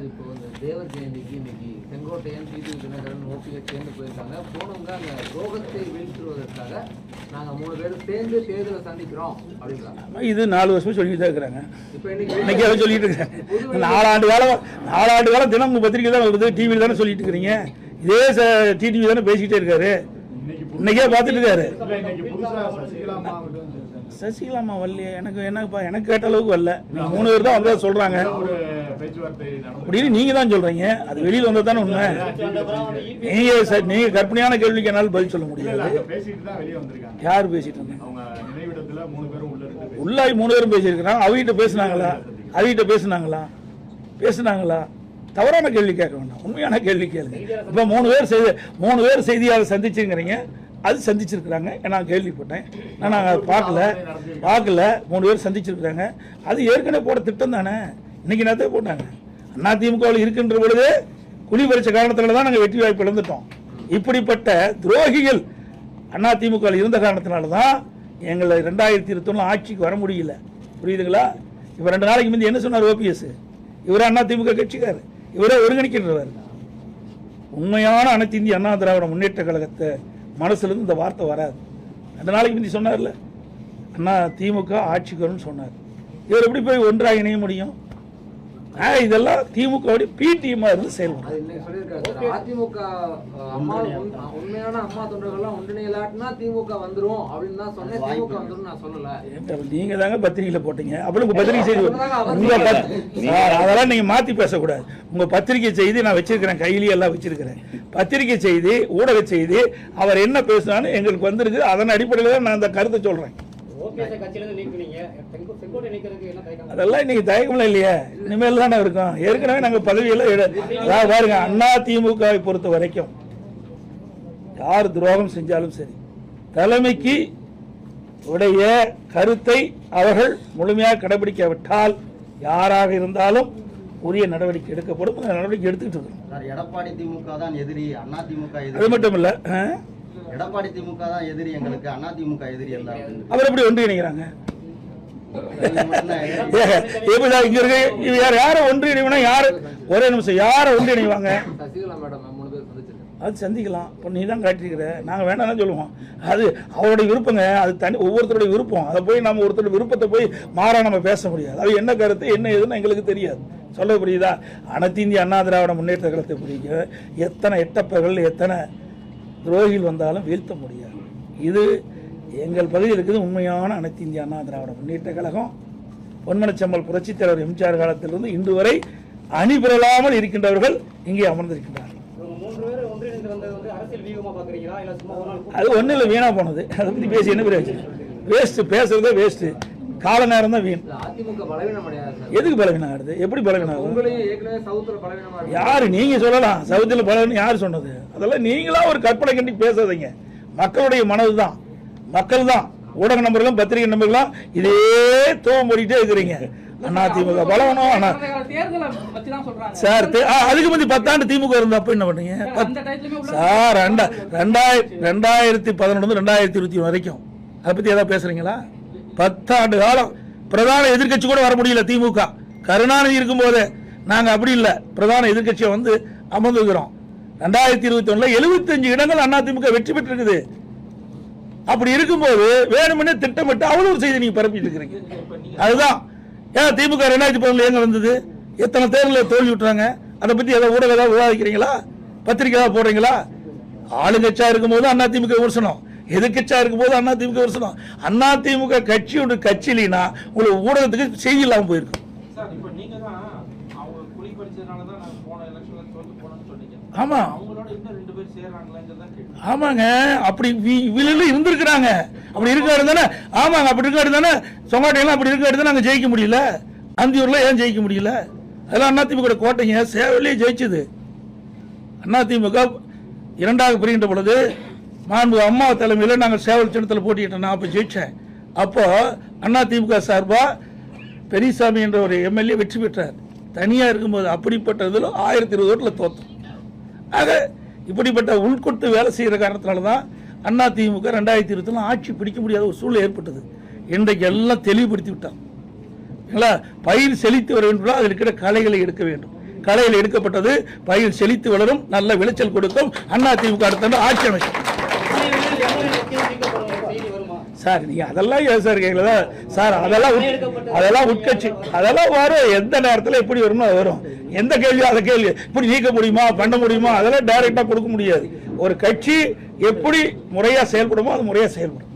Sir இப்போ இந்த தேவர் ஜெயந்திக்கு இன்னைக்கு செங்கோட்டையன் டிடி தினகரன் ஓபிஎஸ் சேர்ந்து போயிருக்காங்க. போனவங்க அந்த ரோகத்தை வீழ்த்துவதற்காக நாங்க மூணு பேரும் சேர்ந்து தேர்தலை சந்திக்கிறோம் அப்படிங்கிறாங்க இது நாலு வருஷம் சொல்லிட்டு தான் இருக்கிறாங்க. இப்போ இன்னைக்கு அதை சொல்லிட்டு இருக்காங்க நாலாண்டு காலம் நாலாண்டு காலம் தினம் பத்திரிக்கை தான் வருது. டிவியில் தானே சொல்லிட்டு இருக்கிறீங்க. இதே டிடிவி தானே பேசிக்கிட்டே இருக்காரு. இன்னைக்கே பார்த்துட்டு இருக்காரு. சசிகலாமா வரலையே. எனக்கு என்னப்பா எனக்கு கேட்ட அளவுக்கு வரல. மூணு பேர் தான் பேச்சுவார்த்தை நடந்து அப்படின்னு நீங்க தான் சொல்றீங்க. அது வெளியில வந்தா தானே உண்மை நீங்க ச- நீங்க கற்பனையான கேள்விக்கு என்னால பதில் சொல்ல முடியாது. யார் பேசிட்டு இருந்தாங்க உள்ளாய் மூணு பேரும் பேசியிருக்கிறாங்க. அவகிட்ட பேசுனாங்களா? அவகிட்ட பேசுனாங்களா? பேசுனாங்களா? தவறான கேள்வி கேட்க வேண்டாம். உண்மையான கேள்வி கேளுங்க. இப்போ மூணு பேர் செய்தி மூணு பேர் செய்தியாளர் சந்திச்சுங்கிறீங்க. அது சந்திச்சிருக்கிறாங்க. நான் கேள்விப்பட்டேன். நான் நாங்கள் பார்க்கல பார்க்கல மூணு பேர் சந்திச்சிருக்கிறாங்க. அது ஏற்கனவே போட திட்டம் தானே. இன்னைக்கு நேரத்தை போட்டாங்க அண்ணா திமுகவில் இருக்கின்ற பொழுது குழி பறிச்ச காரணத்தில் தான் நாங்கள் வெற்றி வாய்ப்பு இழந்துட்டோம். இப்படிப்பட்ட துரோகிகள் அண்ணா திமுகவில் இருந்த காரணத்தினால தான் எங்களை ரெண்டாயிரத்தி இருபத்தொன்னு ஆட்சிக்கு வர முடியல. புரியுதுங்களா? இப்போ ரெண்டு நாளைக்கு முந்தி என்ன சொன்னார் ஓபிஎஸ்? இவரே அண்ணா திமுக கட்சிக்கார் இவரே ஒருங்கிணைக்கின்றவர். உண்மையான அனைத்து இந்திய அண்ணா திராவிட முன்னேற்ற கழகத்தை மனசுலேருந்து இந்த வார்த்தை வராது. ரெண்டு நாளைக்கு முந்தி சொன்னார்ல அண்ணா திமுக ஆட்சிக்கு வரும்னு சொன்னார். இவர் எப்படி போய் ஒன்றாக இணைய முடியும்? இதெல்லாம் திமுக பி டீமா இருந்து செயல்படும் அது இன்னைக்கு சொல்லியிருக்காரு சார். அதிமுக அஹ், அம்மா உண்- அஹ், உண்மையான அம்மா தொண்டர்கள்லாம் ஒன்றிணையலாட்டினா திமுக வந்துரும் அப்படின்னு தான் சொன்னேன். திமுக வந்துரும் நான் சொல்லல. நீங்க தாங்க பத்திரிகையில போட்டீங்க. உங்க பத்திரிகை செய்தி உங்க அதெல்லாம் நீங்க மாத்தி பேசக்கூடாது. உங்க பத்திரிகை செய்தி நான் வச்சிருக்கிறேன் கையிலேயே எல்லாம் வச்சிருக்கிறேன். பத்திரிகை செய்தி ஊடக செய்தி அவர் என்ன பேசினாலும் எங்களுக்கு வந்திருக்கு. அதன் அடிப்படையில் தான் நான் அந்த கருத்தை சொல்றேன். அதெல்லாம் இன்னைக்கு தயக்கம்லாம் இல்லையே. இனிமேல் தானே இருக்கும். ஏற்கனவே நாங்க பதவியெல்லாம் பாருங்க அண்ணா திமுகவை பொறுத்த வரைக்கும் யார் துரோகம் செஞ்சாலும் சரி தலைமைக்கு உடைய கருத்தை அவர்கள் முழுமையாக கடைபிடிக்காவிட்டால் யாராக இருந்தாலும் உரிய நடவடிக்கை எடுக்கப்படும். நடவடிக்கை எடுத்துக்கிட்டு இருக்கோம். எடப்பாடி திமுக தான் எதிரி அண்ணா திமுக அது எதிரி மட்டும் இல்ல? எடப்பாடி திமுக தான் எதிரி எங்களுக்கு அண்ணா திமுக எதிரி அப்படின்னு. அவர் எப்படி. ஏ, எப்படி இங்க இருக்க யார் யாரை ஒன்றிணைவனா யாரு? ஒரே நிமிஷம் யாரை ஒன்றிணைவாங்க சசிகலா மேடம் மூணு பேர் சந்திச்சிருக்காங்க. அது சந்திக்கலாம். இப்போ நீ தான் காட்டியிருக்கிற. நாங்கள் வேணாம்னு சொல்லுவோம். அது அவருடைய விருப்பங்க. அது தனி ஒவ்வொருத்தருடைய விருப்பம். அதை போய் நம்ம ஒருத்தருடைய விருப்பத்தை போய் மாறா நம்ம பேச முடியாது. அது என்ன கருத்து என்ன ஏதுன்னு எங்களுக்கு தெரியாது. சொல்ல புரியுதா? அனைத்து இந்திய அண்ணா திராவிட முன்னேற்ற கழகத்தை புரியுங்க எத்தனை எட்டப்பர்கள் எத்தனை துரோகிகள் வந்தாலும் வீழ்த்த முடியாது. இது எங்கள் பகுதியில் இருக்குது உண்மையான அனைத்து இந்திய அண்ணா திராவிட முன்னேற்ற கழகம். பொன்மனச்செம்மல் புரட்சித் தலைவர் எம்ஜிஆர் காலத்திலிருந்து இன்று வரை அணி பெறலாமல் இருக்கின்றவர்கள் இங்கே அமர்ந்திருக்கின்றார்கள். அது ஒன்றும் இல்லை வீணாக போனது. அதை பற்றி பேசி என்ன பிரயோஜனம்? வேஸ்ட்டு பேசுறதே வேஸ்ட்டு கால நேரம் தான் வீண். எதுக்கு பலவீனம் ஆகுது எப்படி பலவீனம் ஆகுது யாரு? நீங்க சொல்லலாம். சவுத்தில் பலவீனம் யார் சொன்னது? அதெல்லாம் நீங்களா ஒரு கற்பனை கண்டி பேசாதீங்க. மக்களுடைய மனது தான். மக்கள் தான். ஊடக நம்பர்களும் பத்திரிகை நம்பர்களும் இதே தூவம் போடிட்டே இருக்கிறீங்க. அண்ணா திமுக பலவனம். அண்ணா. சார் அதுக்கு முந்தி பத்தாண்டு திமுக இருந்தா அப்ப என்ன பண்ணீங்க? சார் ரெண்டா ரெண்டாயிரத்தி ரெண்டாயிரத்தி பதினொன்று ரெண்டாயிரத்தி இருபத்தி வரைக்கும். அதை பத்தி ஏதாவது பேசுறீங்களா? பத்தாண்டு காலம் பிரதான எதிர்க்கட்சி கூட வர முடியல திமுக. கருணாநிதி இருக்கும்போது நாங்கள் அப்படி இல்லை. பிரதான எதிர்க்கட்சியை வந்து அமர்ந்துக்கிறோம் ரெண்டாயிரத்தி இருபத்தி ஒன்றில் எழுபத்தஞ்சு இடங்கள் அண்ணா திமுக வெற்றி பெற்றிருக்குது. அப்படி இருக்கும்போது வேணுமென்னே திட்டமிட்டு அவ்வளவு செய்தி நீங்கள் பரப்பிட்டு இருக்கிறீங்க. அதுதான். ஏன் திமுக ரெண்டாயிரத்தி பதினொன்று எங்கே வந்தது? எத்தனை தேர்தலில் தோல்வி விட்டுறாங்க? அதை பற்றி ஏதாவது ஊடகம் ஏதாவது விவாதிக்கிறீங்களா? பத்திரிக்கை ஏதாவது போடுறீங்களா? ஆளுங்கட்சியாக இருக்கும்போது அண்ணா திமுக விமர்சனம். எதிர்கட்சியா இருக்கும்போது அண்ணா திமுக விமர்சனம் அண்ணா திமுக கட்சியோட கட்சி இல்லைன்னா உங்களுக்கு ஊடகத்துக்கு செய்தி இல்லாம போயிருக்கும் ஆமா. ஆமாங்க. அப்படி விழுந்து இருந்திருக்கிறாங்க. அப்படி இருக்காரு தானே. ஆமாங்க. அப்படி இருக்காரு தானே. சொங்காட்டையெல்லாம் அப்படி இருக்காரு தானே. அங்கே ஜெயிக்க முடியல. அந்தியூர்ல ஏன் ஜெயிக்க முடியல? அதெல்லாம் அதிமுக கோட்டைங்க. சேவலே ஜெயிச்சது. அதிமுக இரண்டாக பிரிகின்ற பொழுது மாண்பு அம்மா தலைமையில் நாங்கள் சேவல் சின்னத்தில் போட்டிக்கிட்டோம் நான் அப்போ ஜெயிச்சேன். அண்ணா அதிமுக சார்பாக பெரியசாமி என்ற ஒரு எம்எல்ஏ வெற்றி பெற்றார். தனியாக இருக்கும்போது அப்படிப்பட்ட இதில் ஆயிரத்தி இருபது ஓட்டில் தோற்றோம் ஆக இப்படிப்பட்ட உள்கொடுத்து வேலை செய்கிற காரணத்தினால தான் அண்ணா திமுக ரெண்டாயிரத்தி இருபத்தில் ஆட்சி பிடிக்க முடியாத ஒரு சூழ்நிலை ஏற்பட்டது. இன்றைக்கு எல்லாம் தெளிவுபடுத்தி விட்டான். பயிர் செழித்து வர வேண்டும். அதில் இருக்கிற கலைகளை எடுக்க வேண்டும். கலையில் எடுக்கப்பட்டது பயிர் செழித்து வளரும் நல்ல விளைச்சல் கொடுக்கும். அண்ணா திமுக அடுத்த ஆட்சி அமைச்சர் சார் நீங்க அதெல்லாம் ஏன் சார் கேட்கல சார் அதெல்லாம் அதெல்லாம் உட்கட்சி அதெல்லாம் வரும். எந்த நேரத்தில் எப்படி வருமோ அது வரும். எந்த கேள்வியோ அதை கேள்வி. இப்படி நீக்க முடியுமா பண்ண முடியுமா அதெல்லாம் டைரக்டா கொடுக்க முடியாது. ஒரு கட்சி எப்படி முறையா செயல்படுமோ அது முறையா செயல்படும்.